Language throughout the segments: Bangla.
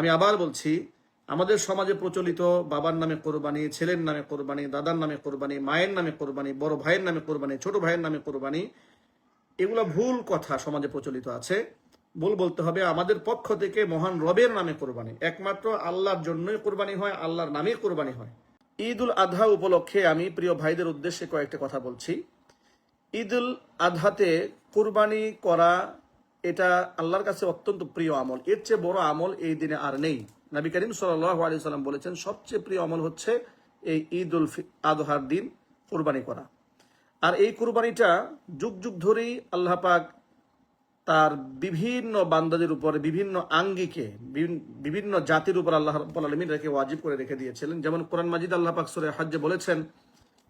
আমি আবার বলছি, আমাদের সমাজে প্রচলিত বাবার নামে কোরবানি, ছেলের নামে কোরবানি, দাদার নামে কোরবানি, মায়ের নামে কোরবানি, বড় ভাইয়ের নামে কোরবানি, ছোট ভাইয়ের নামে কোরবানি, এগুলো ভুল কথা সমাজে প্রচলিত আছে। ভুল বলতে হবে, আমাদের পক্ষ থেকে মহান রবের নামে কোরবানি। একমাত্র আল্লাহর জন্যই কোরবানি হয়, আল্লাহর নামেই কোরবানি হয়। ঈদ উল আধা উপলক্ষে আমি প্রিয় ভাইদের উদ্দেশ্যে কয়েকটা কথা বলছি। ঈদ উল আধাতে কোরবানি করা এটা আল্লাহর কাছে অত্যন্ত প্রিয় আমল। এর চেয়ে বড় আমল এই দিনে আর নেই। নবী করিম সাল্লাম বলেছেন, সবচেয়ে প্রিয় আমল হচ্ছে এই ঈদ উল আদহার দিন কোরবানি করা। আর এই কোরবানিটা যুগ যুগ ধরেই আল্লাহ পাক তার বিভিন্ন বান্দাদের উপরে, বিভিন্ন আঙ্গিকে বিভিন্ন জাতির উপর আল্লাহ রাব্বুল আলামিন রেখে ওয়াজিব করে রেখে দিয়েছিলেন। যেমন কোরআন মাজিদ আল্লাহ পাক সূরা হজ্জে বলেছেন,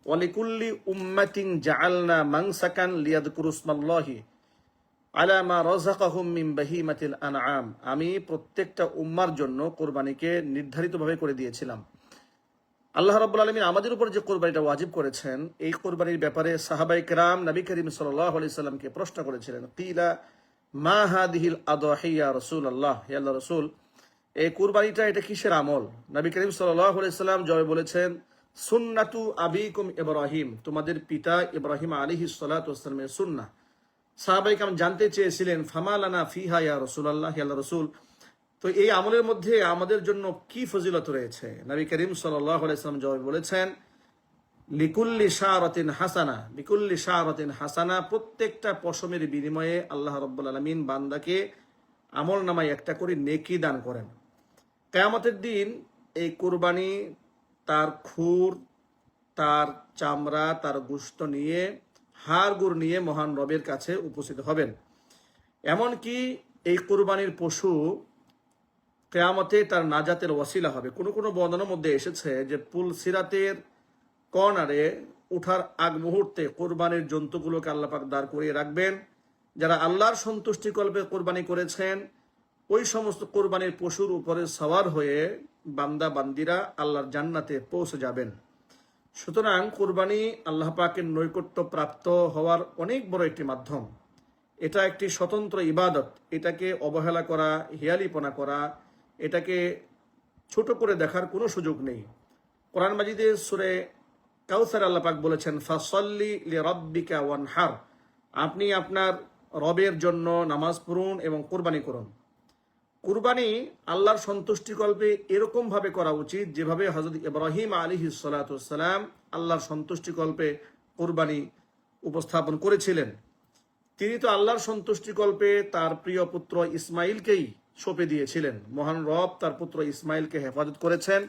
ওয়ালিকুল্লি উম্মাতিন জাআলনা মানসাকান লিয়াদকুরুসমাল্লাহি আলা মা রাযাকাহুম মিন বাহিমাতিল আনআম। আমি প্রত্যেকটা উম্মার জন্য কোরবানিকে নির্ধারিতভাবে করে দিয়েছিলাম। আল্লাহ রাব্বুল আলামিন আমাদের উপর যে কোরবানিটা ওয়াজিব করেছেন, এই কোরবানির ব্যাপারে সাহাবাই কেরাম নবী করিম সাল্লাল্লাহু আলাইহি সাল্লামকে প্রশ্ন করেছিলেন, কিলা মা হাদিহিল আদহিয়া রাসূলুল্লাহ? হে আল্লাহ রাসূল, এই কোরবানিটা এটা কিসের আমল? নবী করিম সাল্লাল্লাহু আলাইহি সাল্লাম জয় বলেছেন, সুন্নাতু আবিকুম ইব্রাহিম। তোমাদের পিতা ইব্রাহিম আলাইহিস সালাতু ওয়াসসালামের সুন্নাহ। সাহাবাই কাম জানতে চেয়েছিলেন, ফামালানা ফিহা ইয়া রাসূলুল্লাহ হে আল্লাহ রাসূল। তো এই আমলের মধ্যে আমাদের জন্য কি ফজিলত রয়েছে? নবী করিম সাল্লাম জবাবে বলেছেন, লিকুল্লি শাহরাতিন হাসানা, লিকুল্লি শাহরতিন হাসানা, প্রত্যেকটা পশমের বিনিময়ে আল্লাহ রব্বুল আলমিন বান্দাকে আমল নামায় একটা করে নেকি দান করেন। কেয়ামতের দিন এই কোরবানি, তার খুর, তার চামড়া, তার গুস্ত নিয়ে হাড় গুড় নিয়ে মহান রবের কাছে উপস্থিত হবেন। এমনকি এই কোরবানির পশু কেয়ামতে তার নাজাতের ওয়াসিলা হবে। কোনো কোনো বর্ণনার মধ্যে এসেছে যে পুল সিরাতের কর্নারে উঠার আগ মুহূর্তে কোরবানির জন্তুগুলোকে আল্লাপাক দাঁড় করিয়ে রাখবেন। যারা আল্লাহর সন্তুষ্টি কল্পে কোরবানি করেছেন, ওই সমস্ত কোরবানির পশুর উপরে সওয়ার হয়ে বান্দা বান্দিরা আল্লাহর জান্নাতে পৌঁছে যাবেন। সুতরাং কোরবানি আল্লাহ পাকের নৈকট্য প্রাপ্ত হওয়ার অনেক বড় একটি মাধ্যম। এটা একটি স্বতন্ত্র ইবাদত। এটাকে অবহেলা করা, হিয়ালিপনা করা, এটাকে ছোট করে দেখার কোনো সুযোগ নেই। কোরআন মাজিদে সুরে কাউসার আল্লাহ পাক বলেছেন, ফাসল্লি লি রব্বিকা ওয়ানহার। আপনি আপনার রবের জন্য নামাজ পড়ুন এবং কোরবানি করুন। কুরবানি আল্লাহর সন্তুষ্টিকল্পে এরকম ভাবে করা উচিত যেভাবে হজরত ইব্রাহিম আলী সালাম আল্লাহর সন্তুষ্টিকল্পে কোরবানি উপস্থাপন করেছিলেন। তিনি তো আল্লাহর সন্তুষ্টিকল্পে তার প্রিয় পুত্র ইসমাইলকেই সঁপে দিয়েছিলেন। মহান রব তার পুত্র ইসমাইলকে হেফাজত করেছেন,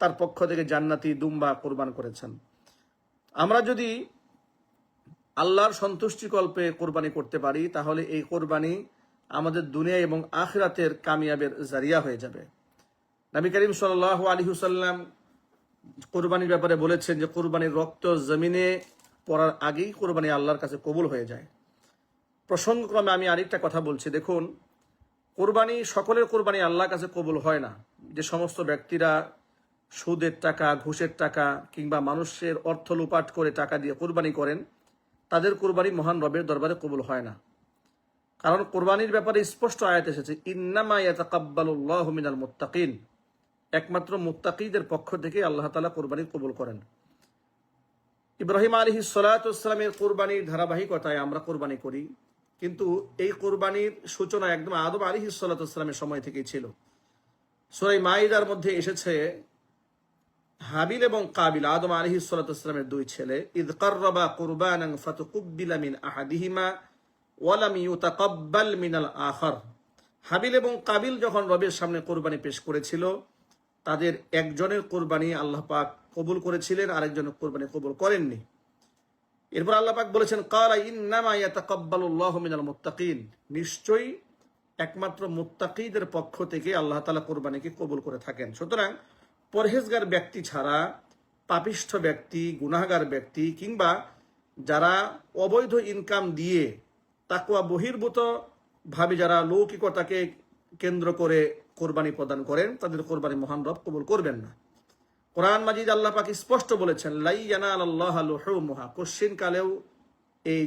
তার পক্ষ থেকে জান্নাতি দুম্বা কোরবান করেছেন। আমরা যদি আল্লাহর সন্তুষ্টিকল্পে কোরবানি করতে পারি, তাহলে এই কোরবানি আমাদের দুনিয়া এবং আখরাতের কামিয়াবের জারিয়া হয়ে যাবে। নবী করিম সাল আলী হুসাল্লাম কোরবানির ব্যাপারে বলেছেন যে, কোরবানির রক্ত জমিনে পড়ার আগেই কোরবানি আল্লাহর কাছে কবুল হয়ে যায়। প্রসঙ্গক্রমে আমি আরেকটা কথা বলছি। দেখুন, কোরবানি, সকলের কোরবানি আল্লাহর কাছে কবুল হয় না। যে সমস্ত ব্যক্তিরা সুদের টাকা, ঘুষের টাকা কিংবা মানুষের অর্থ লুপাট করে টাকা দিয়ে কোরবানি করেন, তাদের কোরবানি মহান রবের দরবারে কবুল হয় না। কারণ কোরবানির ব্যাপারে স্পষ্ট আয়াত এসেছে, ইন্নামা মুত্তাকিন একমাত্র মুত্তাকিদের পক্ষ থেকে আল্লাহ তালা কোরবানি কবুল করেন। ইব্রাহিম আলী সালাতামের কোরবানির ধারাবাহিকতায় আমরা কোরবানি করি, কিন্তু এই কোরবানির সূচনা একদম আদম আলী সালাতামের সময় থেকেই ছিল। সোরাই মাইদার মধ্যে এসেছে, হাবিল এবং কাবিল, আদম আলী সালাতামের দুই ছেলে ইদ কার্রবা কুরবান আহাদিহিমা ওয়ালাম ইউতাকাব্বাল মিনাল আখার। হাবিল এবং কাবিল যখন রবের সামনে কোরবানি পেশ করেছিল, তাদের একজনের কোরবানি আল্লাহ পাক কবুল করেছিলেন, আরেকজনের কোরবানি কবুল করেননি। এরপর আল্লাহ পাক বলেছেন, কালা ইন্নামা ইয়াতাকাব্বালুল্লাহু মিনাল মুত্তাকিন। নিশ্চয়ই একমাত্র মুত্তাকিদের পক্ষ থেকে আল্লাহ তাআলা কোরবানিকে কবুল করে থাকেন। সুতরাং পরহেজগার ব্যক্তি ছাড়া, পাপিষ্ঠ ব্যক্তি, গুনাহগার ব্যক্তি কিংবা যারা অবৈধ ইনকাম দিয়ে তাকুয়া বহির্ভূত ভাবে যারা লৌকিকতাকে কেন্দ্র করে কোরবানি প্রদান করেন, তাদের কোরবানি মহান রব কবুল করবেন না। কোরআন মাজিদ আল্লাহ পাক স্পষ্ট বলেছেন লাইয়ানা আল্লাহ মুহা কোশ্চিন কালেও এই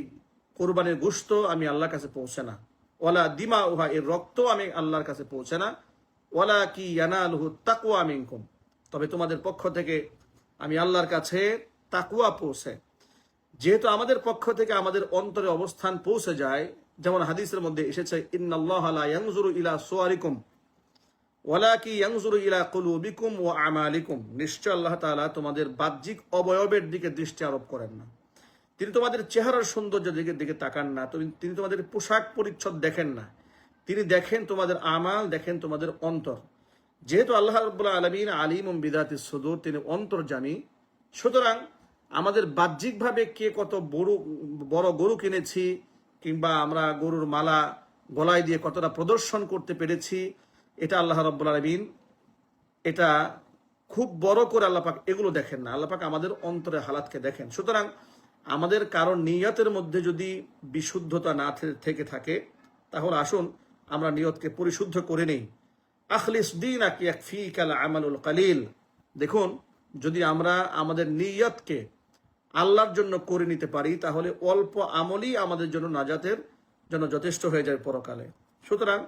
কোরবানির গুস্ত আমি আল্লাহর কাছে পৌঁছে না। ওলা দিমা উহা এর রক্ত আমি আল্লাহর কাছে পৌঁছে না। ওয়ালা কি ইয়ানালহু তাকুয়া মিনকুম তবে তোমাদের পক্ষ থেকে আমি আল্লাহর কাছে তাকুয়া পৌঁছে যেহেতু আমাদের পক্ষ থেকে আমাদের অন্তরে অবস্থান পৌঁছে যায়, যেমন হাদিসের মধ্যে এসেছে ইলা সুয়ারিকুম ইলা কুলুবিকুম নিশ্চয় আল্লাহ তোমাদের বাহ্যিক অবয়বের দিকে দৃষ্টি আরোপ করেন না। তিনি তোমাদের চেহারার দিকে দিকে তাকান না। তিনি তোমাদের পোশাক পরিচ্ছদ দেখেন না। তিনি দেখেন তোমাদের আমাল, দেখেন তোমাদের অন্তর। যেহেতু আল্লাহ আলমিন আলিম বিদাতি সুদূর, তিনি অন্তর্জামী সুতরাং আমাদের বাহ্যিকভাবে কে কত বড় বড় গরু কিনেছি, কিংবা আমরা গরুর মালা গলায় দিয়ে কতটা প্রদর্শন করতে পেরেছি, এটা আল্লাহ রব্বুল আলমিন, এটা খুব বড় করে আল্লাপাক এগুলো দেখেন না। আল্লাপাক আমাদের অন্তরে হালাতকে দেখেন। সুতরাং আমাদের কারণ নিয়তের মধ্যে যদি বিশুদ্ধতা না থেকে থাকে, তাহলে আসুন আমরা নিয়তকে পরিশুদ্ধ করে নেই। আখলিস দিন আকি এক ফি কাল আমালুল কালিল। দেখুন, যদি আমরা আমাদের নিয়তকে আল্লাহর জন্য করে নিতে পারি, তাহলে অল্প আমলই আমাদের জন্য নাজাতের জন্য যথেষ্ট হয়ে যায় পরকালে। সুতরাং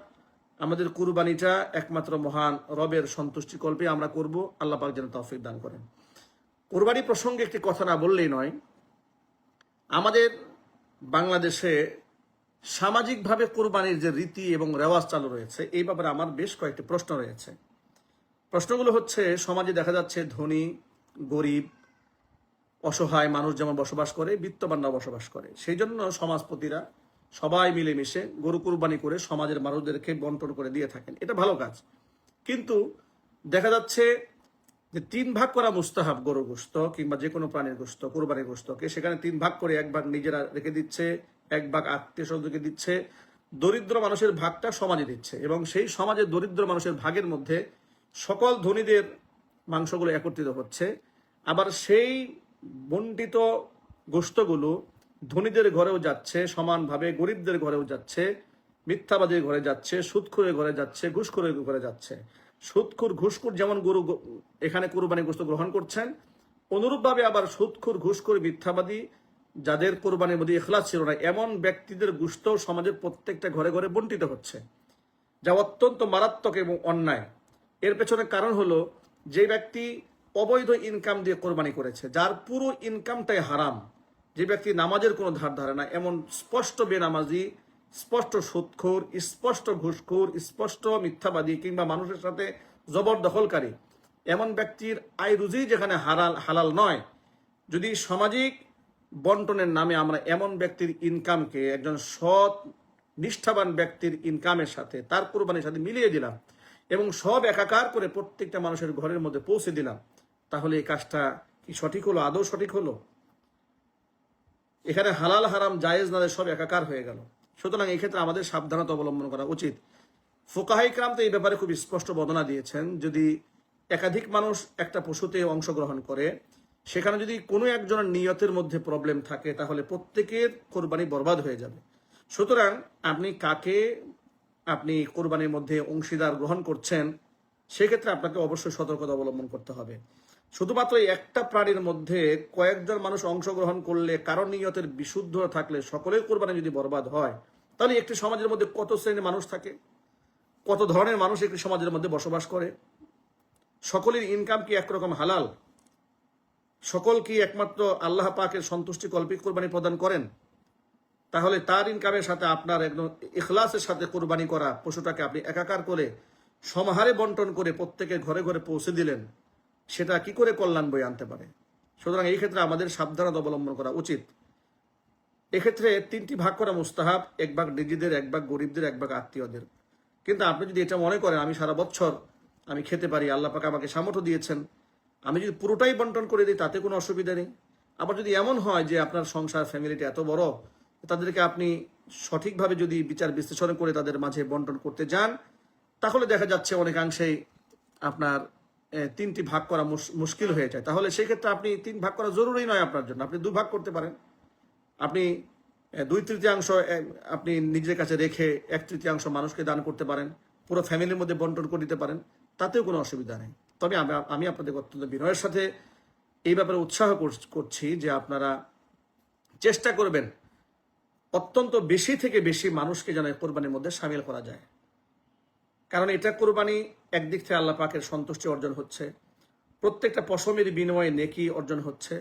আমাদের কুরবানিটা একমাত্র মহান রবের সন্তুষ্টি কল্পে আমরা করব, আল্লাহ পাক যেন তৌফিক দান করেন। কোরবানি প্রসঙ্গে একটি কথা না বললেই নয়, আমাদের বাংলাদেশে সামাজিকভাবে কোরবানির যে রীতি এবং রেওয়াজ চালু রয়েছে, এই ব্যাপারে আমার বেশ কয়েকটি প্রশ্ন রয়েছে। প্রশ্নগুলো হচ্ছে, সমাজে দেখা যাচ্ছে ধনী, গরিব অসহায় মানুষ যেমন বসবাস করে বিত্তবানরা বসবাস করে। সেই জন্য সমাজপতিরা সবাই মিলেমিশে গরু কুরবানি করে সমাজের মানুষদেরকে বন্টন করে দিয়ে থাকেন। এটা ভালো কাজ। কিন্তু দেখা যাচ্ছে যে তিন ভাগ করা মুস্তাহাব, গরু গোস্ত কিংবা যে কোনো প্রাণীর গোস্ত কোরবানির গোস্তকে, সেখানে তিন ভাগ করে এক ভাগ নিজেরা রেখে দিচ্ছে, এক ভাগ আত্মীয় স্বজনকে দিচ্ছে। দরিদ্র মানুষের ভাগটা সমাজে দিচ্ছে এবং সেই সমাজে দরিদ্র মানুষের ভাগের মধ্যে সকল ধনীদের মাংসগুলো একত্রিত হচ্ছে। আবার সেই বন্টিত গোস্তগুলো ধনীদের ঘরেও যাচ্ছে, সমানভাবে গরিবদের ঘরেও যাচ্ছে, মিথ্যাবাদীর ঘরে যাচ্ছে সুদখুরের ঘরে যাচ্ছে, ঘুষখোরের ঘরে যাচ্ছে। সুদখুর ঘুষখুর যেমন গরু এখানে কোরবানি গোস্ত গ্রহণ করছেন, অনুরূপভাবে আবার সুদখুর ঘুষখুর, মিথ্যাবাদী যাদের কোরবানির মধ্যে এখলাস ছিল না, এমন ব্যক্তিদের গুস্ত সমাজের প্রত্যেকটা ঘরে ঘরে বন্টিত হচ্ছে, যা অত্যন্ত মারাত্মক এবং অন্যায়। এর পেছনে কারণ হলো যে ব্যক্তি অবৈধ ইনকাম দিয়ে কোরবানি করেছে, যার পুরো ইনকামটাই হারাম। যে ব্যক্তি নামাজের কোনো ধার ধারে না, এমন স্পষ্ট বেনামাজি, স্পষ্ট সুৎখোর স্পষ্ট ঘুষখোর, স্পষ্ট মিথ্যাবাদী কিংবা মানুষের সাথে জবরদখলকারী, এমন ব্যক্তির আয় রুজি যেখানে হারাল, হালাল নয়। যদি সামাজিক বন্টনের নামে আমরা এমন ব্যক্তির ইনকামকে একজন সৎ, নিষ্ঠাবান ব্যক্তির ইনকামের সাথে, তার কোরবানির সাথে মিলিয়ে দিলাম এবং সব একাকার করে প্রত্যেকটা মানুষের ঘরের মধ্যে পৌঁছে দিলাম তাহলে এই কাজটা কি সঠিক হলো? আদৌ সঠিক হলো? এখানে হালাল, হারাম, জায়েজ নাদের সব একাকার হয়ে গেল। সুতরাং এই ক্ষেত্রে আমাদের সাবধানতা অবলম্বন করা উচিত। ফোকাহাই ক্রাম তো এই ব্যাপারে খুব স্পষ্ট বর্ণনা দিয়েছেন। যদি একাধিক মানুষ একটা পশুতে অংশগ্রহণ করে, সেখানে যদি কোনো একজনের নিয়তের মধ্যে প্রবলেম থাকে, তাহলে প্রত্যেকের কোরবানি বরবাদ হয়ে যাবে। সুতরাং আপনি কাকে, আপনি কোরবানির মধ্যে অংশীদার গ্রহণ করছেন, সেক্ষেত্রে আপনাকে অবশ্যই সতর্কতা অবলম্বন করতে হবে। শুধুমাত্র একটা প্রাণীর মধ্যে কয়েকজন মানুষ অংশগ্রহণ করলে, কারণ নিয়তের বিশুদ্ধ থাকলে সকলের কোরবানি যদি বরবাদ হয়, তাহলে একটি সমাজের মধ্যে কত শ্রেণির মানুষ থাকে? কত ধরনের মানুষ একটি সমাজের মধ্যে বসবাস করে? সকলের ইনকাম কি একরকম হালাল? সকল কি একমাত্র আল্লাহ পাকের সন্তুষ্টি কল্পিত কোরবানি প্রদান করেন? তাহলে তার ইনকামের সাথে আপনার একদম ইখলাসের সাথে কোরবানি করা পশুটাকে আপনি একাকার করে সমাহারে বন্টন করে প্রত্যেকের ঘরে ঘরে পৌঁছে দিলেন। সেটা কি করে কল্যাণ বই আনতে পারে? সুতরাং এই ক্ষেত্রে আমাদের সাবধানতা অবলম্বন করা উচিত। এক্ষেত্রে তিনটি ভাগ করা মুস্তাহাব, এক ভাগ নিজেদের, এক ভাগ গরিবদের, এক ভাগ আত্মীয়দের। কিন্তু আপনি যদি এটা মনে করেন, আমি সারা বছর আমি খেতে পারি, আল্লাহ পাক আমাকে সামর্থ্য দিয়েছেন, আমি যদি পুরোটাই বন্টন করে দিই, তাতে কোনো অসুবিধা নেই। আবার যদি এমন হয় যে আপনার সংসার, ফ্যামিলিটা এত বড়, তাদেরকে আপনি সঠিকভাবে যদি বিচার বিশ্লেষণ করে তাদের মাঝে বন্টন করতে যান, তাহলে দেখা যাচ্ছে অনেকাংশেই আপনার তিনটি ভাগ করা মুশ- মুশকিল হয়ে যায়। তাহলে সেই ক্ষেত্রে আপনি তিন ভাগ করা জরুরি নয় আপনার জন্য। আপনি দু ভাগ করতে পারেন। আপনি দুই তৃতীয়াংশ আপনি নিজের কাছে রেখে এক তৃতীয়াংশ মানুষকে দান করতে পারেন। পুরো ফ্যামিলির মধ্যে বন্টন করে দিতে পারেন। তাতেও কোনো অসুবিধা নেই। তবে আমি আপনাদের অত্যন্ত বিনয়ের সাথে এই ব্যাপারে উৎসাহ কর- করছি যে আপনারা চেষ্টা করবেন অত্যন্ত বেশি থেকে বেশি মানুষকে যেন কোরবানির মধ্যে সামিল করা যায়। কারণ এটা কোরবানি একদিক থেকে আল্লাহ পাকের সন্তুষ্টি অর্জন হচ্ছে। প্রত্যেকটা পশমের বিনিময়ে নেকি অর্জন হচ্ছে।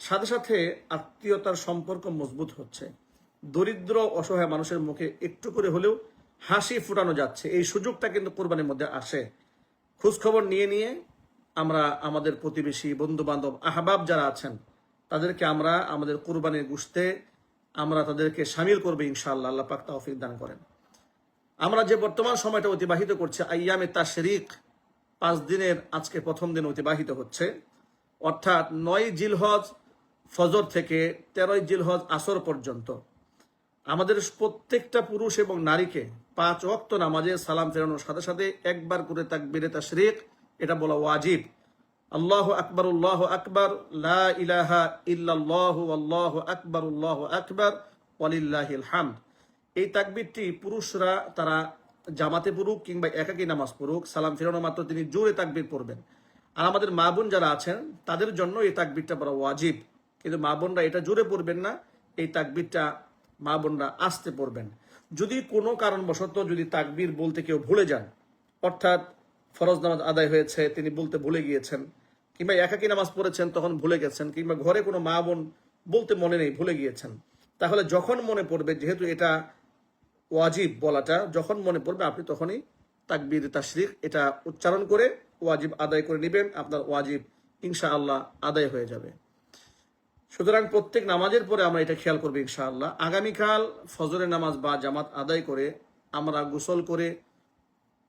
সাথে সাথে আত্মীয়তার সম্পর্ক মজবুত হচ্ছে। দরিদ্র, অসহায় মানুষের মুখে একটু করে হলেও হাসি ফুটানো যাচ্ছে। এই সুযোগটা কিন্তু কোরবানির মধ্যে আসে। খোঁজখবর নিয়ে নিয়ে আমরা আমাদের প্রতিবেশী বন্ধু বান্ধব আহবাব যারা আছেন, তাদেরকে আমরা আমাদের কোরবানির গুস্তে আমরা তাদেরকে সামিল করবে ইনশাআল্লাহ। আল্লাহ পাক তৌফিক দান করেন। আমরা যে বর্তমান সময়টা অতিবাহিত করছি, আইয়ামে তাশরিক, পাঁচ দিনের আজকে প্রথম দিন অতিবাহিত হচ্ছে। অর্থাৎ নয় জিলহজ ফজর থেকে তেরোই জিলহজ আসর পর্যন্ত। আমাদের প্রত্যেকটা পুরুষ এবং নারীকে পাঁচ ওয়াক্ত নামাজে সালাম ফেরানোর সাথে সাথে একবার করে তাক তাকবিরে তাশরিক, এটা বলা ওয়াজিব। আল্লাহ আকবর উল্লাহ আকবর, লা ইলাহা ইল্লাল্লাহু, আল্লাহ আকবর উল্লাহ আকবর, ওয়ালিল্লাহিল হামদ। এই তাকবিরটি পুরুষরা তারা জামাতে পড়ুক কিংবা একাকী নামাজ পড়ুক, সালাম ফেরানো মাত্র তিনি জোরে তাকবির পড়বেন। আর আমাদের মা বোন যারা আছেন, তাদের জন্য এই তাকবিরটা বড় ওয়াজিব। কিন্তু মা বোনরা এটা জোরে পড়বেন না, এই তাকবিরটা মা বোনরা আসতে পড়বেন। যদি কোনো কারণবশত যদি তাকবির বলতে কেউ ভুলে যান, অর্থাৎ ফরজ নামাজ আদায় হয়েছে, তিনি বলতে ভুলে গিয়েছেন, কিংবা একাকী নামাজ পড়েছেন, তখন ভুলে গেছেন, কিংবা ঘরে কোনো মা বোন বলতে মনে নেই, ভুলে গিয়েছেন, তাহলে যখন মনে পড়বে, যেহেতু এটা ওয়াজিব বলাটা যখন মনে পড়বে, আপনি তখনই তাকবির, তাশরিক এটা উচ্চারণ করে ওয়াজিব আদায় করে নেবেন, আপনার ওয়াজিব ইনশা আল্লাহ আদায় হয়ে যাবে। সুতরাং প্রত্যেক নামাজের পরে আমরা এটা খেয়াল করব ইনশাআল্লাহ। আগামীকাল ফজরের নামাজ বা জামাত আদায় করে আমরা গোসল করে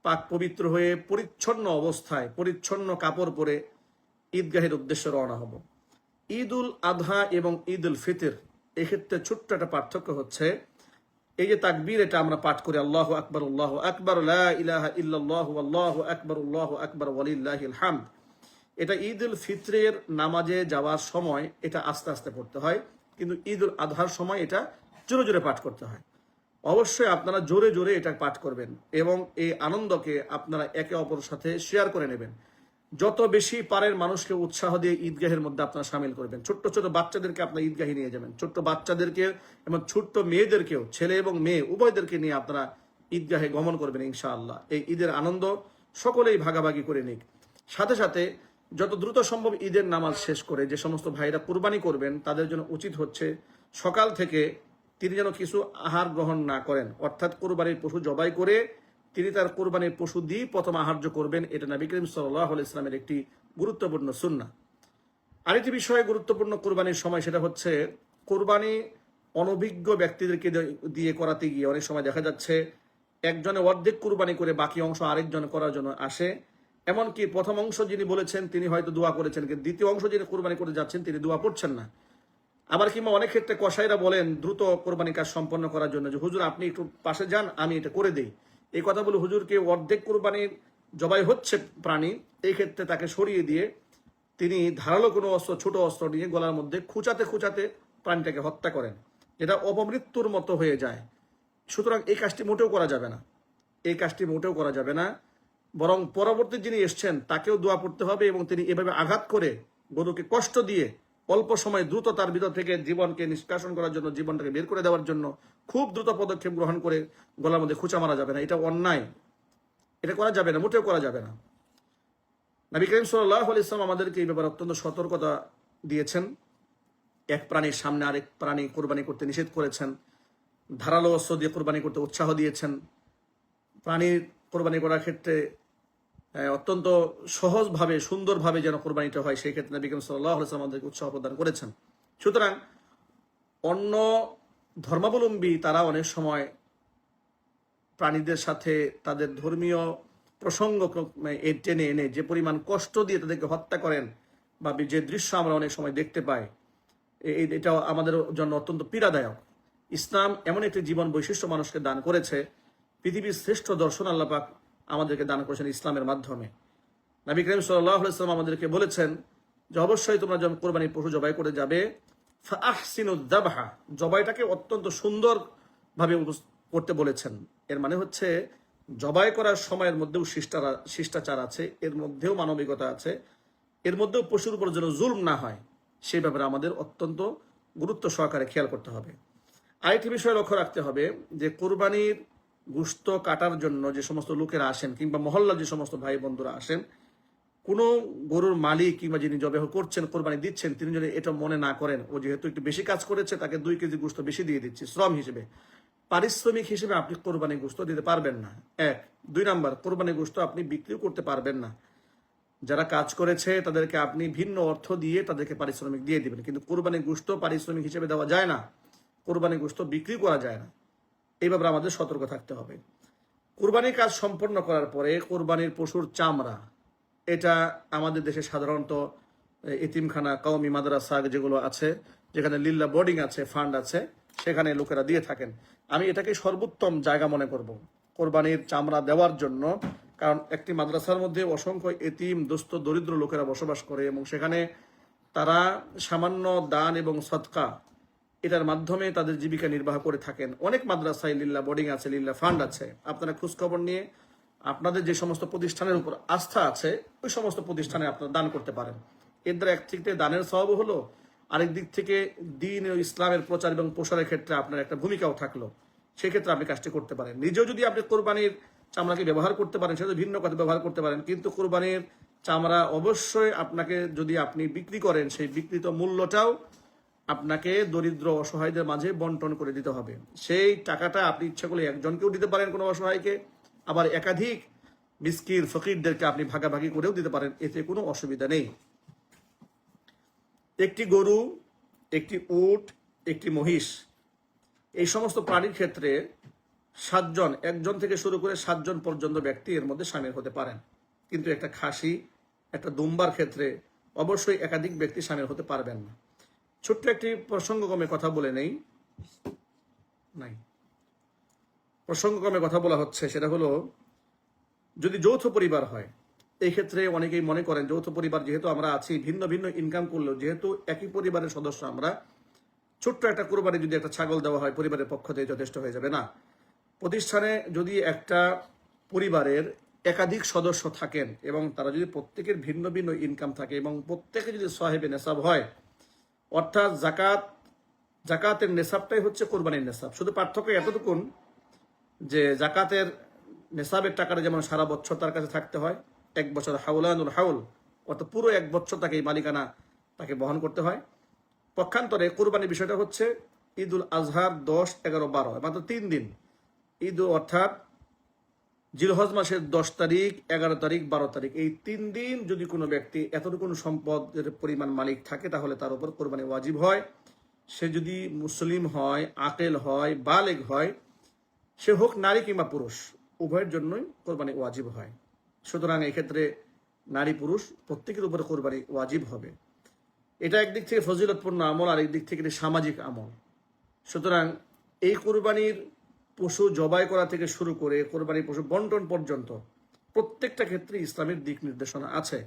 পাক পবিত্র হয়ে পরিচ্ছন্ন অবস্থায়, পরিচ্ছন্ন কাপড় পরে ঈদগাহের উদ্দেশ্যে রওনা হব। ঈদ উল আধা এবং ঈদ উল ফিতর এক্ষেত্রে ছোট্ট একটা পার্থক্য হচ্ছে এই যে তাকবীর, এটা আমরা পাঠ করি, আল্লাহ আকবর উল্লাহ আকবর ইল্লাল্লাহু, আল্লাহু আকবর উল্লাহ আকবর ওয়ালিল্লাহিল হামদ এটা ঈদ উল ফিতরের নামাজে যাওয়ার সময় এটা আস্তে আস্তে পড়তে হয়, কিন্তু ঈদ উল আধার সময় এটা জোরে জোরে পাঠ করতে হয়। অবশ্যই আপনারা জোরে জোরে এটা পাঠ করবেন এবং এই আনন্দকে আপনারা একে অপরের সাথে শেয়ার করে নেবেন। যত বেশি পারেন মানুষকে উৎসাহ দিয়ে ঈদগাহের মধ্যে আপনারা সামিল করবেন। ছোট্ট ছোট বাচ্চাদেরকে আপনার ঈদগাহে নিয়ে যাবেন। ছোট্ট বাচ্চাদেরকে এবং ছোট্ট মেয়েদেরকেও, ছেলে এবং মেয়ে, উভয়দেরকে নিয়ে আপনারা ঈদগাহে গমন করবেন ইনশাআল্লাহ। এই ঈদের আনন্দ সকলেই ভাগাভাগি করে নিক। সাথে সাথে যত দ্রুত সম্ভব ঈদের নামাজ শেষ করে যে সমস্ত ভাইরা কুরবানি করবেন, তাদের জন্য উচিত হচ্ছে সকাল থেকে তিনি যেন কিছু আহার গ্রহণ না করেন। অর্থাৎ কোরবানির পশু জবাই করে তিনি তার কোরবানির পশু দিয়ে প্রথম আহার্য করবেন। এটা নবী করিম সাল্লাহ ইসলামের একটি গুরুত্বপূর্ণ সুন্না। আরেকটি বিষয়ে গুরুত্বপূর্ণ কোরবানির সময় সেটা হচ্ছে কোরবানি অনভিজ্ঞ ব্যক্তিদেরকে দিয়ে করাতে গিয়ে অনেক সময় দেখা যাচ্ছে একজনে অর্ধেক কোরবানি করে বাকি অংশ আরেকজন করার জন্য আসে। এমনকি প্রথম অংশ যিনি বলেছেন, তিনি হয়তো দোয়া করেছেন, কিন্তু দ্বিতীয় অংশ যিনি কোরবানি করে যাচ্ছেন, তিনি দোয়া পড়ছেন না। আবার কিংবা অনেক ক্ষেত্রে কসাইরা বলেন, দ্রুত কোরবানি কাজ সম্পন্ন করার জন্য যে, হুজুর, আপনি একটু পাশে যান, আমি এটা করে দেই। এই কথা বলে হুজুরকে অর্ধেক কোরবানির জবাই হচ্ছে প্রাণী, এই ক্ষেত্রে তাকে সরিয়ে দিয়ে তিনি ধারালো কোনো অস্ত্র, ছোট অস্ত্র নিয়ে গলার মধ্যে খুঁচাতে খুঁচাতে প্রাণীটাকে হত্যা করেন। যেটা অপমৃত্যুর মতো হয়ে যায়। সুতরাং এই কাজটি মোটেও করা যাবে না। এই কাজটি মোটেও করা যাবে না। বরং পরবর্তী যিনি এসছেন, তাকেও দোয়া পড়তে হবে এবং তিনি এভাবে আঘাত করে গরুকে কষ্ট দিয়ে অল্প সময় দ্রুত তার ভিতর থেকে জীবনকে নিষ্কাশন করার জন্য, জীবনটাকে বের করে দেওয়ার জন্য খুব দ্রুত পদক্ষেপ গ্রহণ করে গলার মধ্যে খুঁচা মারা যাবে না। এটা অন্যায়। এটা করা যাবে না, মোটেও করা যাবে না। নবী করিম সাল্লাহ ইসলাম আমাদেরকে এই ব্যাপারে অত্যন্ত সতর্কতা দিয়েছেন। এক প্রাণীর সামনে আরেক প্রাণী কোরবানি করতে নিষেধ করেছেন। ধারালো অস্ত্র দিয়ে কোরবানি করতে উৎসাহ দিয়েছেন। প্রাণীর কোরবানি করার ক্ষেত্রে অত্যন্ত সহজভাবে, সুন্দরভাবে যেন কোরবানিটা হয়, সেই ক্ষেত্রে নবী করিম সাল্লাহ আমাদেরকে উৎসাহ প্রদান করেছেন। সুতরাং অন্য ধর্মাবলম্বী তারা অনেক সময় প্রাণীদের সাথে তাদের ধর্মীয় প্রসঙ্গ টেনে এনে যে পরিমাণ কষ্ট দিয়ে তাদেরকে হত্যা করেন বা যে দৃশ্য আমরা অনেক সময় দেখতে পাই এটা আমাদের জন্য অত্যন্ত পীড়াদায়ক। ইসলাম এমন একটি জীবন বৈশিষ্ট্য মানুষকে দান করেছে। পৃথিবীর শ্রেষ্ঠ দর্শন আল্লাপাক আমাদেরকে দান করেছেন ইসলামের মাধ্যমে। নবী করিম সাল্লাহ ইসলাম আমাদেরকে বলেছেন যে অবশ্যই তোমরা যখন কোরবানির পশু জবাই করে যাবে ফাহসিনুদ্দাবাহা জবাইটাকে অত্যন্ত সুন্দর ভাবে করতে বলেছেন। এর মানে হচ্ছে জবাই করার সময়ের মধ্যেও শিষ্টারা শিষ্টাচার আছে, এর মধ্যেও মানবিকতা আছে, এর মধ্যেও পশুর উপর যেন জুলম না হয়, সেই ব্যাপারে আমাদের অত্যন্ত গুরুত্ব সহকারে খেয়াল করতে হবে। আরেকটি বিষয় লক্ষ্য রাখতে হবে যে কোরবানির গুস্ত কাটার জন্য যে সমস্ত লোকেরা আসেন কিংবা মহল্লা যে সমস্ত ভাই বন্ধুরা আসেন, কোনো গরুর মালিক কিংবা যিনি জবেহ করছেন, কোরবানি দিচ্ছেন, তিনি যদি এটা মনে না করেন, ও যেহেতু একটু বেশি কাজ করেছে, তাকে দুই কেজি গুস্ত বেশি দিয়ে দিচ্ছি, শ্রম হিসেবে। পারিশ্রমিক হিসেবে আপনি কোরবানি গুস্ত দিতে পারবেন না। এক। দুই নাম্বার, কোরবানি গুস্ত আপনি বিক্রিও করতে পারবেন না। যারা কাজ করেছে, তাদেরকে আপনি ভিন্ন অর্থ দিয়ে তাদেরকে পারিশ্রমিক দিয়ে দিবেন। কিন্তু কোরবানি গুস্ত পারিশ্রমিক হিসেবে দেওয়া যায় না। কোরবানি গুস্ত বিক্রি করা যায় না। এই ব্যাপারে আমাদের সতর্ক থাকতে হবে। কোরবানির কাজ সম্পন্ন করার পরে কোরবানির পশুর চামড়া, এটা আমাদের দেশে সাধারণত এতিমখানা, কওমি, মাদ্রাসা যেগুলো আছে, যেখানে লিল্লা বোর্ডিং আছে, ফান্ড আছে, সেখানে লোকেরা দিয়ে থাকেন। আমি এটাকে সর্বোত্তম জায়গা মনে করব কোরবানির চামড়া দেওয়ার জন্য, কারণ একটি মাদ্রাসার মধ্যে অসংখ্য এতিম, দুস্থ, দরিদ্র লোকেরা বসবাস করে এবং সেখানে তারা সামান্য দান এবং সৎকা এটার মাধ্যমে তাদের জীবিকা নির্বাহ করে থাকেন। অনেক মাদ্রাসায় লিল্লা বোর্ডিং আছে, লিল্লা ফান্ড আছে। আপনারা খোঁজখবর নিয়ে আপনাদের যে সমস্ত প্রতিষ্ঠানের উপর আস্থা আছে, ওই সমস্ত প্রতিষ্ঠানে আপনারা দান করতে পারেন। এর দ্বারা এক থেকে দানের স্বভাব হলো, আরেক দিক থেকে দিন ও ইসলামের প্রচার এবং প্রসারের ক্ষেত্রে আপনার একটা ভূমিকাও থাকল। সেক্ষেত্রে আপনি কাজটি করতে পারেন। নিজেও যদি আপনি কোরবানির চামড়াকে ব্যবহার করতে পারেন, সেটা ভিন্ন কথা, ব্যবহার করতে পারেন। কিন্তু কোরবানির চামড়া অবশ্যই আপনাকে যদি আপনি বিক্রি করেন, সেই বিকৃত মূল্যটাও আপনাকে দরিদ্র অসহায়দের মাঝে বন্টন করে দিতে হবে। সেই টাকাটা আপনি ইচ্ছা করলে একজনকেও দিতে পারেন কোনো অসহায়কে। আবার একাধিক মিসকির ফকিরদেরকে আপনি ভাগাভাগি করেও দিতে পারেন, এতে কোনো অসুবিধা নেই। একটি গরু, একটি উট, একটি মহিষ, এই সমস্ত প্রাণীর ক্ষেত্রে সাতজন, একজন থেকে শুরু করে সাতজন পর্যন্ত ব্যক্তি এর মধ্যে সামিল হতে পারেন। কিন্তু একটা খাসি, একটা দুম্বার ক্ষেত্রে অবশ্যই একাধিক ব্যক্তি সামিল হতে পারবেন না। ছোট্ট একটি প্রসঙ্গক্রমে কথা বলে নেই। নাই। প্রসঙ্গক্রমে কথা বলা হচ্ছে, সেটা হলো, যদি যৌথ পরিবার হয়, এই ক্ষেত্রে অনেকেই মনে করেন যৌথ পরিবার যেহেতু আমরা আছি, ভিন্ন ভিন্ন ইনকাম করলেও যেহেতু একই পরিবারের সদস্য আমরা, ছোট্ট একটা কোরবানি যদি একটা ছাগল দেওয়া হয়, পরিবারের পক্ষ থেকে যথেষ্ট হয়ে যাবে না। প্রতিষ্ঠানে যদি একটা পরিবারের একাধিক সদস্য থাকেন এবং তারা যদি প্রত্যেকের ভিন্ন ভিন্ন ইনকাম থাকে এবং প্রত্যেকে যদি সাহেবে নেশাব হয় অর্থাৎ জাকাত জাকাতের নেশাবটাই হচ্ছে কোরবানির নেশাব। শুধু পার্থক্য এতটুকুন যে জাকাতের নেশাবের টাকাটা যেমন সারা বছর তার কাছে থাকতে হয়, এক বছর হাউলানুল হাউল, অর্থাৎ পুরো এক বছর তাকে এই মালিকানা তাকে বহন করতে হয়। পক্ষান্তরে কোরবানির বিষয়টা হচ্ছে ঈদুল আজহার দশ এগারো বারো, মাত্র তিন দিন। ঈদ অর্থাৎ জিলহজ মাসের দশ তারিখ, এগারো তারিখ, বারো তারিখ, এই তিন দিন যদি কোনো ব্যক্তি এতটুকু সম্পদের পরিমাণ মালিক থাকে, তাহলে তার উপর কোরবানি ওয়াজিব হয়। সে যদি মুসলিম হয়, আকেল হয়, বালেগ হয়, সে হোক নারী কিংবা পুরুষ, উভয়ের জন্যই কোরবানি ওয়াজিব হয়। সুতরাং এক্ষেত্রে নারী পুরুষ প্রত্যেকের উপরে কোরবানি ওয়াজিব হবে। এটা একদিক থেকে ফজিলতপূর্ণ আমল আর একদিক থেকে সামাজিক আমল। সুতরাং এই কোরবানির পশু জবাই করা থেকে শুরু করে কোরবানির পশু বন্টন পর্যন্ত প্রত্যেকটা ক্ষেত্রে ইসলামের দিক নির্দেশনা আছে।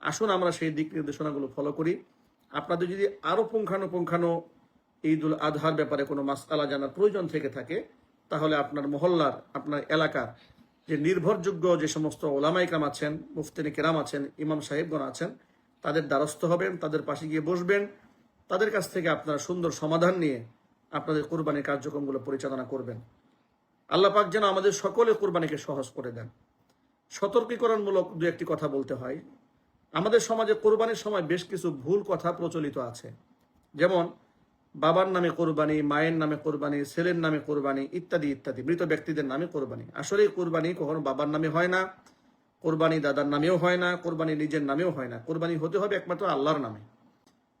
আসুন আমরা সেই দিক নির্দেশনাগুলো ফলো করি। আপনাদের যদি আরও পুঙ্খানুপুঙ্খানু ঈদ উল আজহার ব্যাপারে কোনো মাসআলা জানার প্রয়োজন থেকে থাকে, তাহলে আপনার মহল্লার, আপনার এলাকার যে নির্ভরযোগ্য যে সমস্ত ওলামাইকাম আছেন মুফতিনি কেরাম আছেন, ইমাম সাহেবগণ আছেন, তাদের দ্বারস্থ হবেন, তাদের পাশে গিয়ে বসবেন, তাদের কাছ থেকে আপনারা সুন্দর সমাধান নিয়ে আপনাদের কোরবানির কার্যক্রমগুলো পরিচালনা করবেন। আল্লাহ পাক যেন আমাদের সকলে কোরবানিকে সহজ করে দেন। সতর্কীকরণমূলক দু একটি কথা বলতে হয়। আমাদের সমাজে কোরবানির সময় বেশ কিছু ভুল কথা প্রচলিত আছে। যেমন, বাবার নামে কোরবানি, মায়ের নামে কোরবানি, ছেলের নামে কোরবানি ইত্যাদি ইত্যাদি। মৃত ব্যক্তিদের নামে কোরবানি। আসলে কোরবানি কখনো বাবার নামে হয় না, কোরবানি দাদার নামেও হয় না, কোরবানি নিজের নামেও হয় না। কোরবানি হতে হবে একমাত্র আল্লাহর নামে।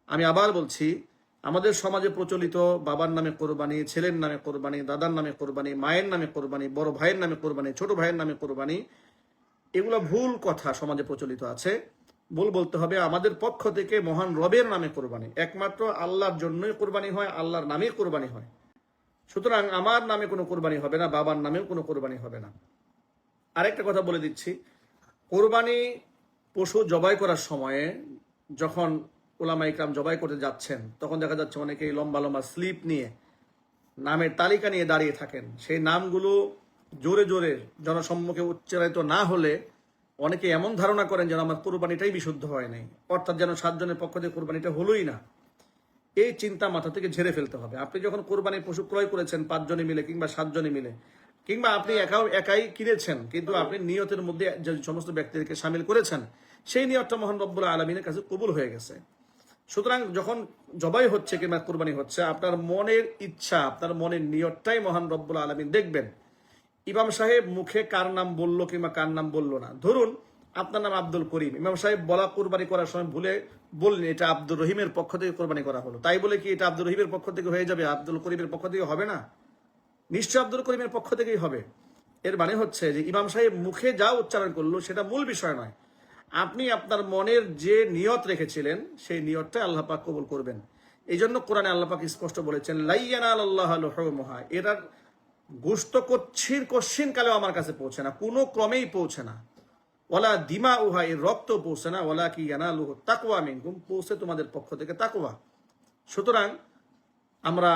আমি আবার বলছি আমাদের সমাজে প্রচলিত বাবার নামে কোরবানি, ছেলের নামে কোরবানি, দাদার নামে কোরবানি, মায়ের নামে কোরবানি, বড় ভাইয়ের নামে কোরবানি, ছোট ভাইয়ের নামে কোরবানি, এগুলো ভুল কথা সমাজে প্রচলিত আছে। ভুল বলতে হবে, আমাদের পক্ষ থেকে মহান রবের নামে কোরবানি। একমাত্র আল্লাহর জন্যই কোরবানি হয়, আল্লাহর নামেই কোরবানি হয়। সুতরাং আমার নামে কোনো কোরবানি হবে না, বাবার নামেও কোনো কোরবানি হবে না। আরেকটা কথা বলে দিচ্ছি, কোরবানি পশু জবাই করার সময়ে যখন ওলামা ইকরাম জবাই করতে যাচ্ছেন, তখন দেখা যাচ্ছে অনেকেই লম্বা লম্বা স্লিপ নিয়ে নামের তালিকা নিয়ে দাঁড়িয়ে থাকেন। সেই নামগুলো জোরে জোরে জনসম্মুখে উচ্চারিত না হলে অনেকে এমন ধারণা করেন যেন আমার কোরবানিটাই বিশুদ্ধ হয় নাই, অর্থাৎ যেন সাতজনের পক্ষ থেকে কোরবানিটা হলোই না। এই চিন্তা মাথা থেকে ঝেড়ে ফেলতে হবে। আপনি যখন কোরবানির পশু ক্রয় করেছেন পাঁচজনে মিলে কিংবা সাতজনে মিলে, কিংবা আপনি একাও একাই কিনেছেন, কিন্তু আপনি নিয়তের মধ্যে যে সমস্ত ব্যক্তিদেরকে সামিল করেছেন, সেই নিয়তটা মহান রব্বুল আলমিনের কাছে কবুল হয়ে গেছে। সুতরাং যখন জবাই হচ্ছে কিংবা কোরবানি হচ্ছে, আপনার মনের ইচ্ছা, আপনার মনের নিয়তটাই মহান রব্বুল আলমিন দেখবেন। ইমাম সাহেব মুখে কার নাম বলল কিংবা কার নাম বলল না? ধরুন, আপনার নাম আব্দুল করিম। ইমাম সাহেব বলা কোরবানি করার সময় ভুলে বললেন, এটা আব্দুর রহিমের পক্ষ থেকে কোরবানি করা হলো। তাই বলে কি এটা আব্দুর রহিমের পক্ষ থেকে হয়ে যাবে? আব্দুল করিমের পক্ষ থেকে হবে না? নিশ্চয় আব্দুল করিমের পক্ষ থেকেই হবে। এর মানে হচ্ছে যে ইমাম সাহেব মুখে যা উচ্চারণ করল সেটা মূল বিষয় নয়। আপনি আপনার মনের যে নিয়ত রেখেছিলেন, সেই নিয়তটা আল্লাহ পাক কবুল করবেন। এই জন্য কোরআনে আল্লাহ পাক স্পষ্ট বলেছেন, লাইয়ানা আল্লাহ মহা এটার গুস্ত কচ্ছির কশ্চিন কালেও আমার কাছে পৌঁছে না, কোনো ক্রমেই পৌঁছে না। ওলা দিমা উহা এর রক্ত পৌঁছে না ওলা কি ইয়ানালুহ তাকওয়া মিনকুম, পৌঁছে তোমাদের পক্ষ থেকে তাকুয়া সুতরাং আমরা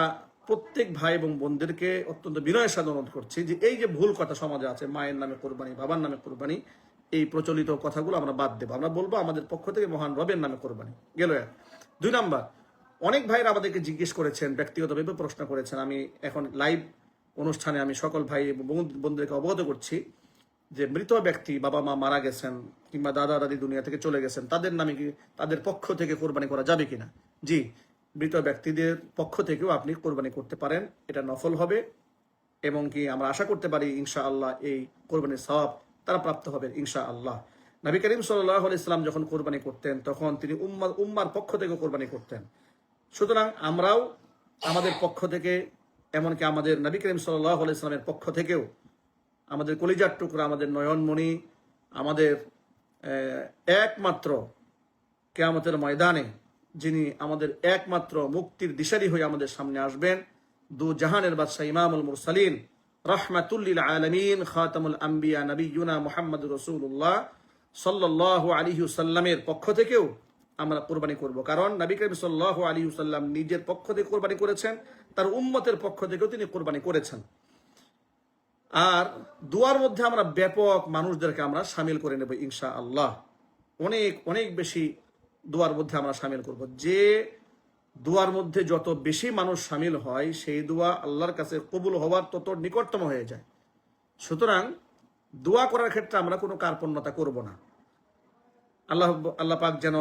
প্রত্যেক ভাই এবং বোনদেরকে অত্যন্ত বিনয়ের সাথে অনুরোধ করছি যে, এই যে ভুল কথা সমাজে আছে, মায়ের নামে কোরবানি, বাবার নামে কোরবানি এই প্রচলিত কথাগুলো আমরা বাদ দেবো। আমরা বলব আমাদের পক্ষ থেকে মহান রবের নামে কোরবানি। গেল এক। দুই নাম্বার, অনেক ভাইরা আমাদেরকে জিজ্ঞেস করেছেন, ব্যক্তিগতভাবে প্রশ্ন করেছেন। আমি এখন লাইভ অনুষ্ঠানে আমি সকল ভাই এবং বোন- বোনদেরকে অবগত করছি যে মৃত ব্যক্তি বাবা মা মারা গেছেন কিংবা দাদা দাদি দুনিয়া থেকে চলে গেছেন, তাদের নামে কি, তাদের পক্ষ থেকে কোরবানি করা যাবে কিনা? জি, মৃত ব্যক্তিদের পক্ষ থেকেও আপনি কোরবানি করতে পারেন। এটা নফল হবে এবং কি আমরা আশা করতে পারি ইনশা আল্লাহ এই কোরবানির সওয়াব তারা প্রাপ্ত হবে ইনশা আল্লাহ নবী করিম সাল্লাহ ইসলাম যখন কোরবানি করতেন, তখন তিনি উম্মার উম্মার পক্ষ থেকে কোরবানি করতেন। সুতরাং আমরাও আমাদের পক্ষ থেকে, এমনকি আমাদের নবী করিম সাল্লাহ ইসলামের পক্ষ থেকেও আমাদের কলিজার টুকরা, আমাদের নয়নমণি, আমাদের একমাত্র কেয়ামতের ময়দানে যিনি আমাদের একমাত্র মুক্তির দিশারি হয়ে আমাদের সামনে আসবেন, দু জাহানের বাদশাহ ইমামুল মুরসালিন। রহমাতুল্লিল আলমিন খাতামুল আম্বিয়া নবীনা মোহাম্মদ রসুল্লাহ সাল্লাহ আলিহু সাল্লামের পক্ষ থেকেও আমরা কোরবানি করব। কারণ নবী করিম সাল্লাহ আলিহুসাল্লাম নিজের পক্ষ থেকে কোরবানি করেছেন, তার উম্মতের পক্ষ থেকেও তিনি কোরবানি করেছেন। আর দুয়ার মধ্যে আমরা ব্যাপক মানুষদেরকে আমরা সামিল করে নেব ইনশা আল্লাহ অনেক অনেক বেশি দুয়ার মধ্যে আমরা সামিল করব। যে দুয়ার মধ্যে যত বেশি মানুষ সামিল হয়, সেই দোয়া আল্লাহর কাছে কবুল হওয়ার তত নিকটতম হয়ে যায়। সুতরাং দোয়া করার ক্ষেত্রে আমরা কোনো কার্পণ্যতা করব না। আল্লাহ আল্লাহ পাক যেন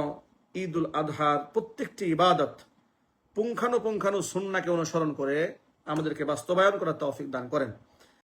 ঈদ উল আজহার প্রত্যেকটি ইবাদত পুঙ্খানুপুঙ্খানু সুন্নাকে অনুসরণ করে আমাদেরকে বাস্তবায়ন করার তৌফিক দান করেন।